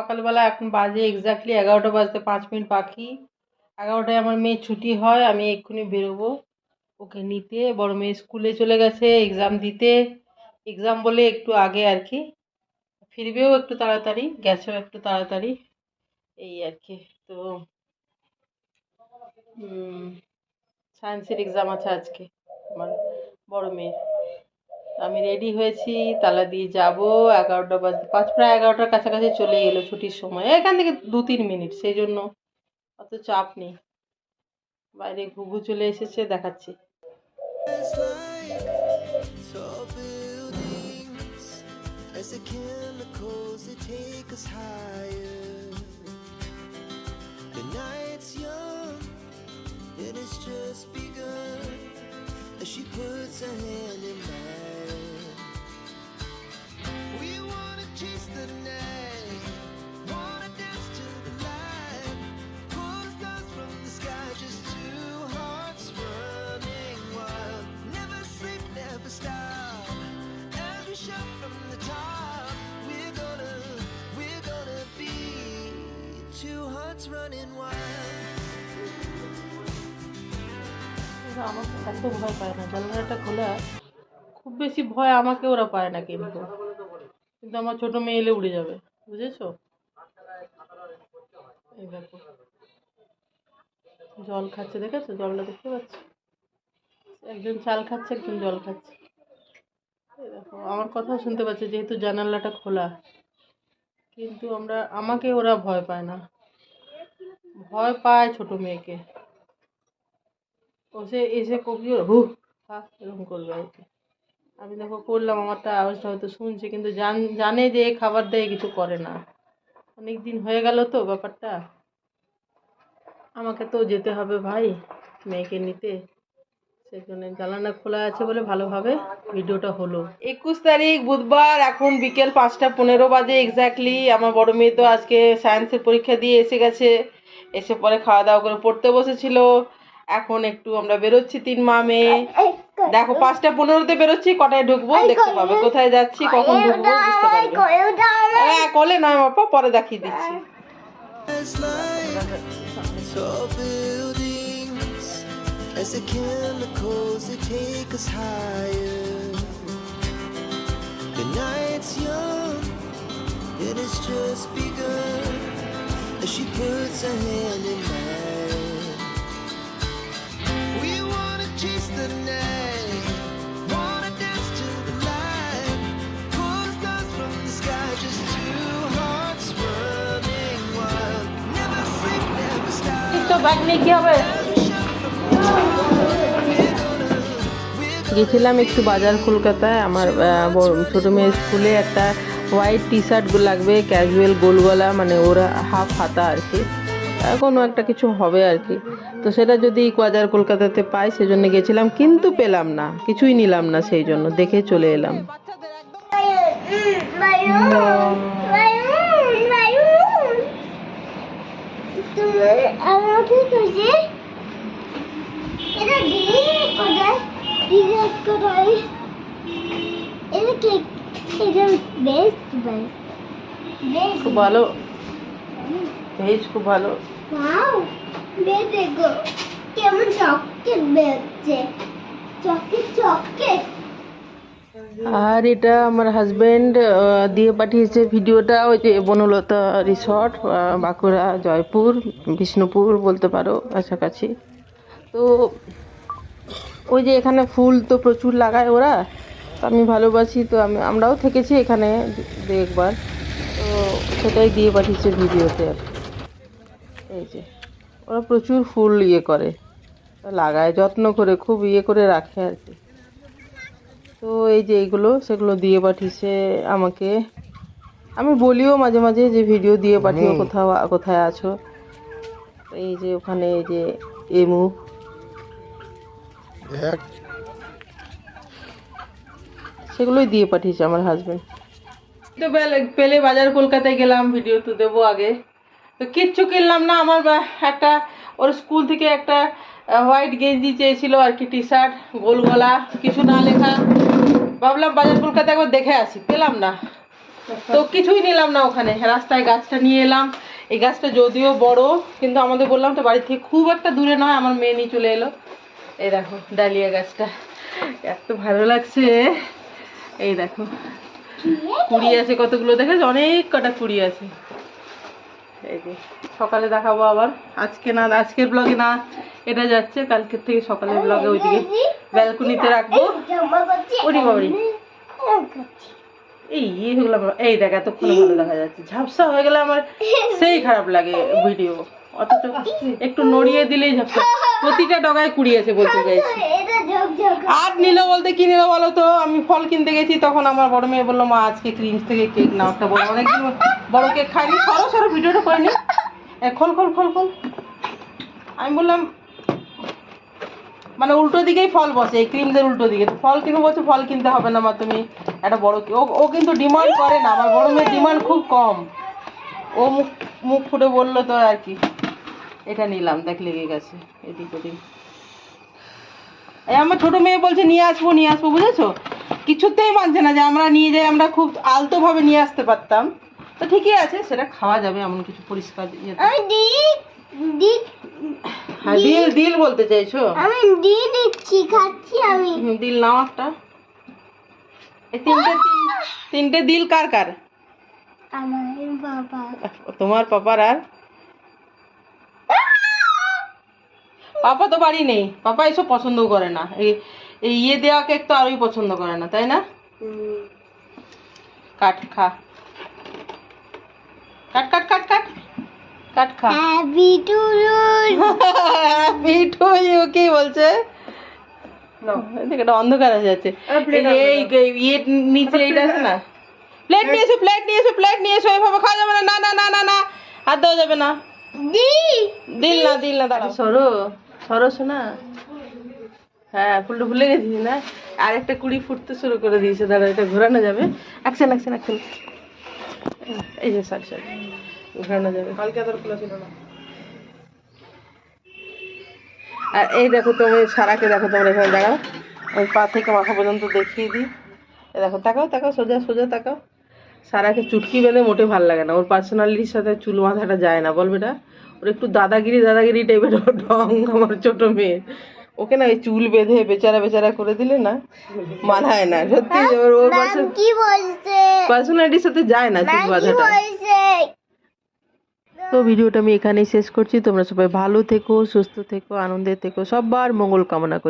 সকালবেলা এখন বাজে এক্স্যাক্টলি এগারোটা বাজতে পাঁচ মিনিট বাকি। এগারোটায় আমার মেয়ের ছুটি হয়, আমি এক্ষুনি বেরোবো। ওকে নিতে, বড় মেয়ে স্কুলে চলে গেছে এক্সাম দিতে। এক্সাম বলে একটু আগে আর কি। ফিরবেও একটু তাড়াতাড়ি, গেছেও একটু তাড়াতাড়ি। এই আর কি, তো সায়েন্সের এক্সাম আছে আজকে, আমার বড় মেয়ের। আমি রেডি হয়েছি, তালা দিয়ে যাব, এগারোটা বাজ পাঁচ, প্রায় এগারোটার কাছাকাছি চলে এলো ছুটির সময়। এখান থেকে দু তিন মিনিট, সেই জন্য অত চাপ নেই। বাইরে ঘুঘু চলে এসেছে, দেখাচ্ছি। It has just begun As she puts her two hearts running wild. আমাকে এত ভয় পায় না, জানলাটা খোলা। খুব বেশি ভয় আমাকে ওরা পায় না কিন্তু। কিন্তু আমার ছোট মেয়ে এলে উড়ে যাবে, বুঝেছ? এই জল খাচ্ছে, দেখেছ? জলটা দেখতে পাচ্ছ? একজন চাল খাচ্ছে, একজন জল খাচ্ছে। দেখো, আমার কথাও শুনতে পাচ্ছে, যেহেতু জানালাটা খোলা। কিন্তু আমরা, আমাকে ওরা ভয় পায় না। ভয় পায় ছোট মেয়েকে। ও সে এসে কবি হু হা এরকম করবে আর কি। আমি দেখো করলাম, আমারটা আওয়াজটা হয়তো শুনছে, কিন্তু জান, জানে যে খাবার দেয় কিছু করে না। অনেক দিন হয়ে গেল তো ব্যাপারটা। আমাকে তো যেতে হবে ভাই, মেয়েকে নিতে। সেই জন্য জানালা খোলা আছে বলে ভালোভাবে ভিডিওটা হলো। একুশ তারিখ, বুধবার, এখন বিকেল পাঁচটা পনেরো বাজে এক্স্যাক্টলি আমার বড় মেয়ে তো আজকে সায়েন্সের পরীক্ষা দিয়ে এসে গেছে। এসে পরে খাওয়া দাওয়া করে পড়তে বসেছিল। এখন একটু আমরা বেরোচ্ছি তিন মা মেয়ে। দেখো পাঁচটা পনেরোতে বেরোচ্ছি কটায় ঢুকবো দেখতে পাবে। কোথায় যাচ্ছি কখন ঢুকবো বুঝতে পারবে। হ্যাঁ কলে নয় বাপা পরে দেখিয়ে দিচ্ছি। As the chemicals they take us higher. The night's young and it's just begun. as she puts her hand in mine. We wanna chase the night, wanna dance to the light, pull the stars from the sky, just two hearts running wild. Never sleep, never stop. তো bag নিয়ে কি হবে গেছিলাম একটু বাজার কলকাতায় আমার আহ, বড়- ছোট মেয়ের স্কুলে একটা হোয়াইট টি শার্ট লাগবে ক্যাজুয়াল গোল গলা মানে ওরা হাফ হাতা আর কি কোনো একটা কিছু হবে আর কি তো সেটা যদি বাজার কলকাতাতে পাই সেই জন্য গেছিলাম কিন্তু পেলাম না কিছুই নিলাম না সেই জন্য দেখে চলে এলাম এটা বেস্ট বেস্ট খুব ভালো। ভেজ খুব ভালো। ওয়াও বেশ দেখো কেমন চকলেট বেরোচ্ছে? চকলেট চকলেট আর এটা আমার হাজবেন্ড দিয়ে পাঠিয়েছে ভিডিওটা ওই যে বনলতা রিসর্ট বাঁকুড়া জয়পুর বিষ্ণুপুর বলতে পারো কাছাকাছি। তো ওই যে এখানে ফুল তো প্রচুর লাগায় ওরা। আমি ভালোবাসি তো আমি আমরাও থেকেছি এখানে দু একবার। তো সেটাই দিয়ে পাঠিয়েছে ভিডিওতে। আর কি। এই যে ওরা প্রচুর ফুল ইয়ে করে লাগায় যত্ন করে খুব ইয়ে করে রাখে আর কি। তো এই যে এইগুলো সেগুলো দিয়ে পাঠিয়েছে আমাকে। আমি বলিও মাঝে মাঝে যে ভিডিও দিয়ে পাঠিও কোথাও কোথায় আছো? এই যে ওখানে এই যে এমু। সেগুলোই দিয়ে পাঠিয়েছে আমার হাজবেন্ড তো পেলে- বাজার কলকাতায় গেলাম ভিডিও তো দেবো আগে। তো কিচ্ছু কিনলাম না, আমার একটা, ওর স্কুল থেকে একটা হোয়াইট গেঞ্জি চেয়েছিল আর কি টি শার্ট গোল গলা, কিছু না লেখা। ভাবলাম বাজার কলকাতা একবার দেখে আসি, পেলাম না। তো কিছুই নিলাম না ওখানে, রাস্তায় গাছটা নিয়ে এলাম। এই গাছটা যদিও বড়, কিন্তু আমাদের বললাম তো বাড়ি থেকে খুব একটা দূরে নয়, আমার মেয়ে নিয়ে চলে এলো। এই দেখো, ডালিয়া গাছটা, এত ভালো লাগছে। এই দেখো। কুড়ি আছে, কতগুলো দেখেছ? অনেক কটা কুড়ি আছে। সকালে দেখাবো আবার। আজকে না, আজকের ব্লগে না, এটা যাচ্ছে। কালকের থেকে সকালের ব্লগে ওইদিকে ব্যালকনিতে রাখব। ওরে বাবারে। এই আমার- এই দেখ, এতক্ষণ ভালো দেখা যাচ্ছে। ঝাপসা হয়ে গেলে আমার সেই খারাপ লাগে ভিডিও অথচ একটু নড়িয়ে দিলেই ঝাপসা। প্রতিটা ডগায় কুড়ি আছে বলতে চাইছি। আর নিল বলতে কি নিল বলো তো? আমি ফল কিনতে গেছি তখন আমার বড় মেয়ে বলল মা আজকে ক্রিমস থেকে কেক নাও। একটা বড় অনেকদিন বড় কেক খাইনি সরো সরো ভিডিওটা করে নি খোল খোল খোল খোল। আমি বললাম মানে উল্টো দিকেই ফল বসে এই ক্রিমদের উল্টো দিকে। তো ফল কিনে বলছে ফল কিনতে হবে না মা তুমি একটা বড় ও ও কিন্তু ডিমান্ড করে না আমার বড় মেয়ের ডিমান্ড খুব কম। ও মুখ মুখ ফুটে বলল তো আর কি। এটা নিলাম দেখ লেগে গেছে এদিক ওদিক। আমার ছোট মেয়ে বলছে নিয়ে আসব নিয়ে আসব বুঝেছ? কিছুতেই মানছে না যে আমরা নিয়ে যাই আমরা খুব আলতো ভাবে নিয়ে আসতে পারতাম। তো ঠিকই আছে সেটা খাওয়া যাবে এমন কিছু পরিষ্কার দি হ্যাঁ দিল। দিল বলতে চাইছো? আমি দি দিচ্ছি খাচ্ছি আমি। দিল নাও একটা। এই তিনটে তিনটে দিল কার কার? আমার বাবা তোমার পাপার আর? পাপা তো বাড়ি নেই। পাপা এসব পছন্দও করে না। এই ইয়ে দেওয়া কেক তো আরোই পছন্দ করে না তাই না? কাট খা। কাট কাট কাট কাট। কাট খা। হ্যাপি টু মিঠু ইউ কি বলছে? অন্ধকার হয়ে যাচ্ছে। এই যে এই এই ইয়ের নিচে এইটা আছে না? প্লেট নিয়ে এসো প্লেট নিয়ে এসো প্লেট নিয়ে এসো এভাবে খাওয়া যাবে না। না না না না না। হাত দেওয়া যাবে না। দিল। না দিল না দাঁড়া সরো। সরো শোনা হ্যাঁ ফুলটা ভুলে গেছিস না। আর একটা কুড়ি ফুটতে শুরু করে দিয়েছে দাঁড়া এটা ঘোরানো যাবে। অ্যাকশন অ্যাকশন অ্যাকশন এই যে সরি সরি ঘোরানো যাবে। কালকে তোর খোলা ছিল না। আর এই দেখো তুমি সারাকে দেখো তোমরা এখানে দাঁড়াও। ওই পা থেকে মাথা পর্যন্ত দেখিয়ে দিই। দেখো তাকাও তাকাও সোজা সোজা তাকাও। সারাকে চুটকি বেঁধে মোটে ভালো লাগে না। ওর পার্সোনালিটির সাথে চুল বাঁধাটা যায় না বলবে না? ওর একটু দাদাগিরি দাদাগিরি টাইপের ঢং আমার ছোট মেয়ে ওকে না ওই চুল বেঁধে বেচারা বেচারা করে দিলে না মানায় না সত্যি। ওর ওর কি বলছে? পার্সোনালিটির সাথে যায় না চুল বাঁধাটা। তো ভিডিওটা আমি এখানেই শেষ করছি। তোমরা সবাই ভালো থেকো সুস্থ থেকো আনন্দে থেকো সবার মঙ্গল কামনা করি।